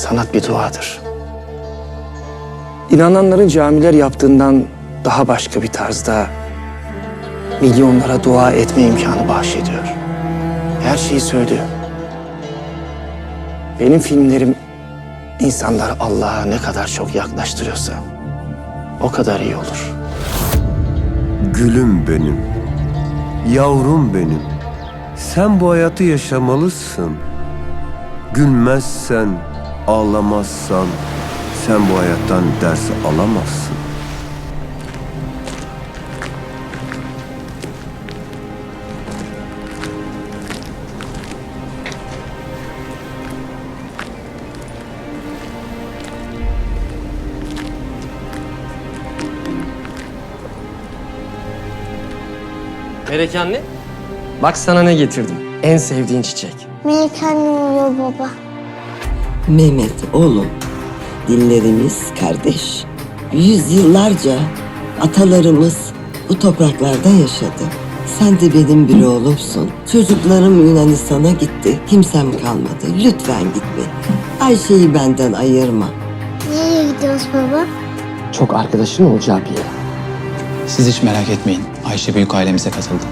Sanat bir duadır. İnananların camiler yaptığından daha başka bir tarzda milyonlara dua etme imkanı bahşediyor. Her şeyi söylüyor. Benim filmlerim insanlar Allah'a ne kadar çok yaklaştırıyorsa o kadar iyi olur. Gülüm benim, yavrum benim. Sen bu hayatı yaşamalısın. Gülmezsen, ağlamazsan sen bu hayattan ders alamazsın. Melek anne, bak sana ne getirdim. En sevdiğin çiçek. Melek annem uyuyor baba. Mehmet oğlum, dillerimiz kardeş. Yüzyıllarca atalarımız bu topraklarda yaşadı. Sen de benim bir oğlumsun. Çocuklarım Yunanistan'a gitti. Kimsem kalmadı. Lütfen gitme. Ayşe'yi benden ayırma. Nereye gidiyoruz baba? Çok arkadaşın olacağı bir yere. Siz hiç merak etmeyin. Ayşe büyük ailemize katıldı.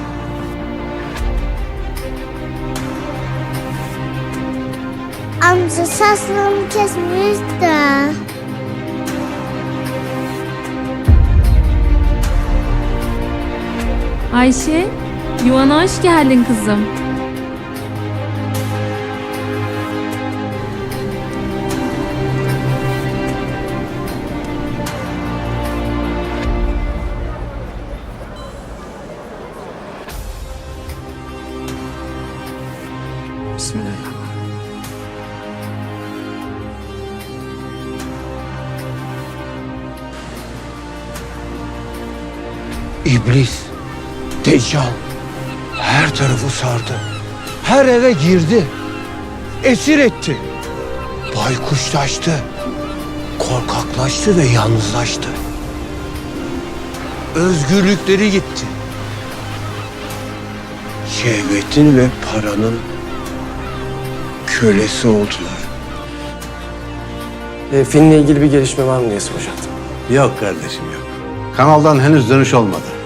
Amca saçlarımı kesmiş de. Ayşe, yuvana hoş geldin kızım. Bismillahirrahmanirrahim. İblis, Deccal her tarafı sardı. Her eve girdi. Esir etti. Baykuşlaştı. Korkaklaştı ve yalnızlaştı. Özgürlükleri gitti. Şehvetin ve paranın kölesi oldular. E, filmle ilgili bir gelişme var mı diye soracaktım. Yok kardeşim yok. Kanaldan henüz dönüş olmadı.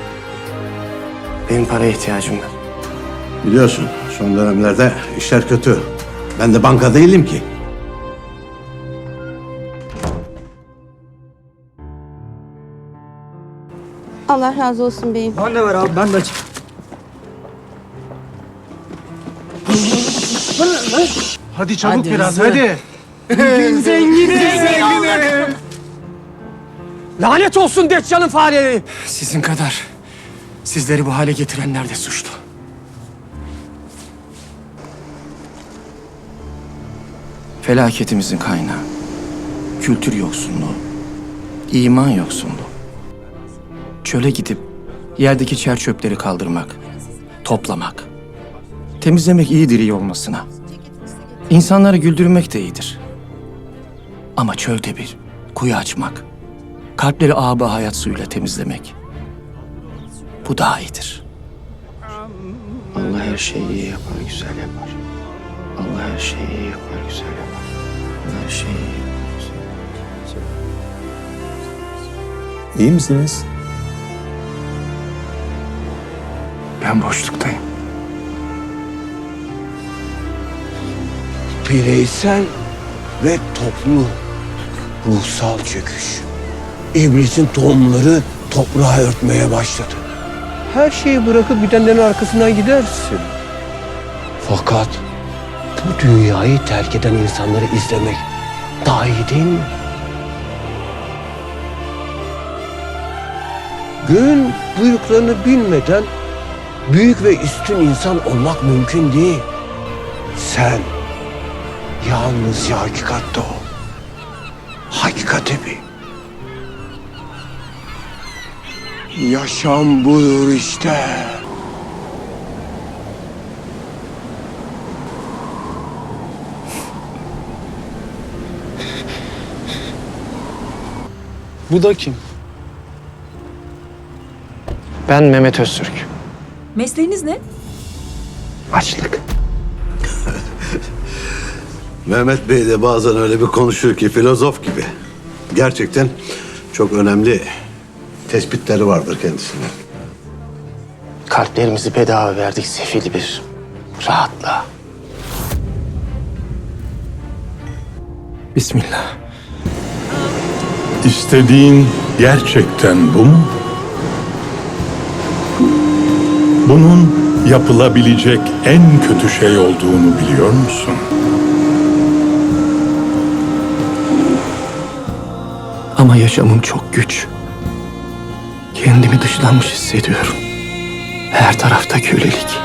Benim paraya ihtiyacım var. Biliyorsun son dönemlerde işler kötü. Ben de banka değilim ki. Allah razı olsun beyim. Hadi çabuk biraz hadi. Lanet olsun Deccal'ın fareleri. Sizin kadar sizleri bu hale getirenler de suçlu. Felaketimizin kaynağı. Kültür yoksunluğu. iman yoksunluğu. Çöle gidip yerdeki çer çöpleri kaldırmak, toplamak. Temizlemek iyidir iyi olmasına. İnsanları güldürmek de iyidir. Ama çölde bir kuyu açmak, kalpleri aba hayat suyuyla temizlemek. Bu daha iyidir. Allah her şeyi iyi yapar, güzel yapar. Allah her şeyi iyi yapar, güzel yapar. Allah her şeyi iyi yapar, güzel yapar. İyi misiniz? Ben boşluktayım. Bireysel ve toplu ruhsal çöküş. İblisin tohumları toprağı örtmeye başladı. Her şeyi bırakıp gidenlerin arkasından gidersin. Fakat bu dünyayı terk eden insanları izlemek daha iyi değil mi? Göğün buyruklarını bilmeden büyük ve üstün insan olmak mümkün değil. Sen yalnızca hakikatte ol. Hakikati bil. Yaşam budur işte. Bu da kim? Ben Mehmet Öztürk. Mesleğiniz ne? Açlık. Mehmet Bey de bazen öyle bir konuşuyor ki filozof gibi. Gerçekten çok önemli tespitleri vardır kendisinin. Kalplerimizi bedava verdik sefil bir rahatla. Bismillah. İstediğin gerçekten bu mu? Bunun yapılabilecek en kötü şey olduğunu biliyor musun? Ama yaşamım çok güç. Kendimi dışlanmış hissediyorum. Her tarafta kölelik.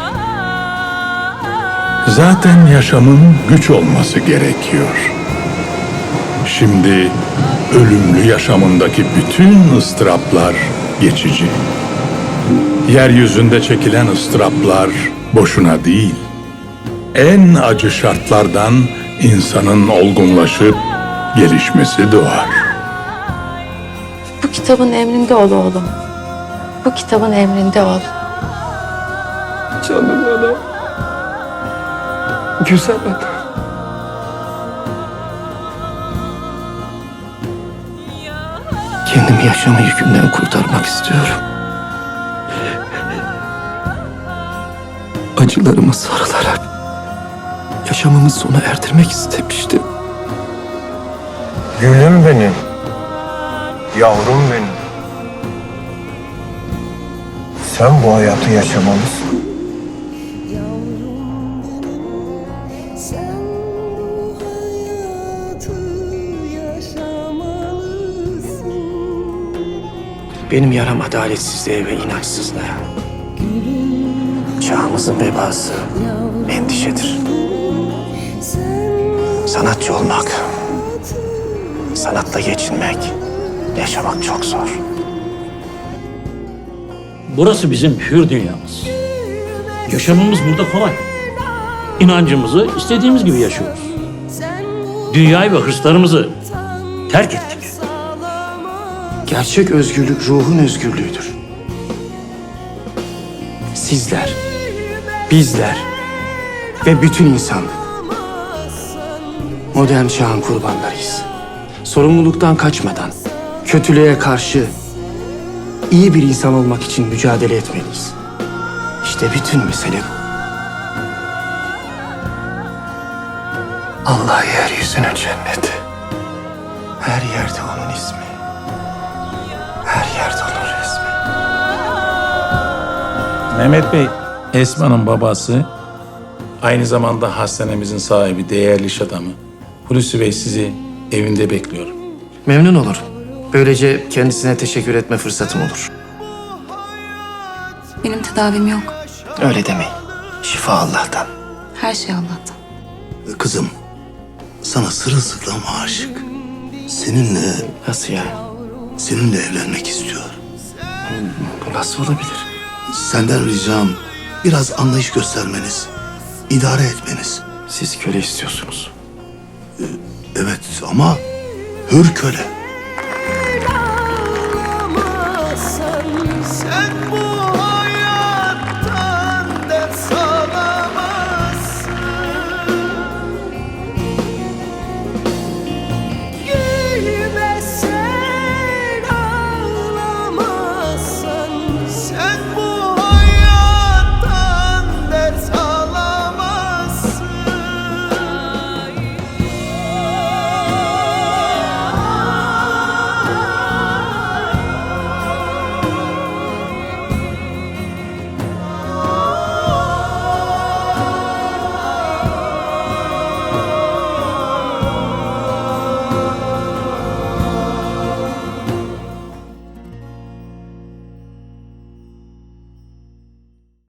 Zaten yaşamın güç olması gerekiyor. Şimdi ölümlü yaşamındaki bütün ıstıraplar geçici. Yeryüzünde çekilen ıstıraplar boşuna değil. En acı şartlardan insanın olgunlaşıp gelişmesi doğar. Bu kitabın emrinde ol oğlum. Bu kitabın emrinde ol. Canım anam. Güzel anam. Kendimi yaşama yükünden kurtarmak istiyorum. Acılarıma sarılarak yaşamımı sona erdirmek istemiştim. Gülüm benim. Yavrum benim. Sen bu hayatı yaşamalısın. Benim yaram adaletsizliğe ve inançsızlığa. Çağımızın vebası endişedir. Sanatçı olmak, sanatla geçinmek, yaşamak çok zor. Burası bizim hür dünyamız. Yaşamımız burada kolay. İnancımızı istediğimiz gibi yaşıyoruz. Dünyayı ve hırslarımızı terk ettik. Gerçek özgürlük ruhun özgürlüğüdür. Sizler, bizler ve bütün insanlık modern çağın kurbanlarıyız. Sorumluluktan kaçmadan, kötülüğe karşı iyi bir insan olmak için mücadele etmeliyiz. İşte bütün mesele bu. Allah yeryüzünün cenneti. Her yerde onun ismi. Her yerde onun resmi. Mehmet Bey, Esma'nın babası, aynı zamanda hastanemizin sahibi, değerli iş adamı. Hulusi Bey sizi evinde bekliyor. Memnun olurum. Böylece kendisine teşekkür etme fırsatım olur. Benim tedavim yok. Öyle demeyin. Şifa Allah'tan. Her şey Allah'tan. Kızım, sana sırılsıklam aşık. Seninle, Nasıl yani? seninle evlenmek istiyor. Bu nasıl olabilir? Senden ricam biraz anlayış göstermeniz, idare etmeniz. Siz köle istiyorsunuz. Evet ama hür köle.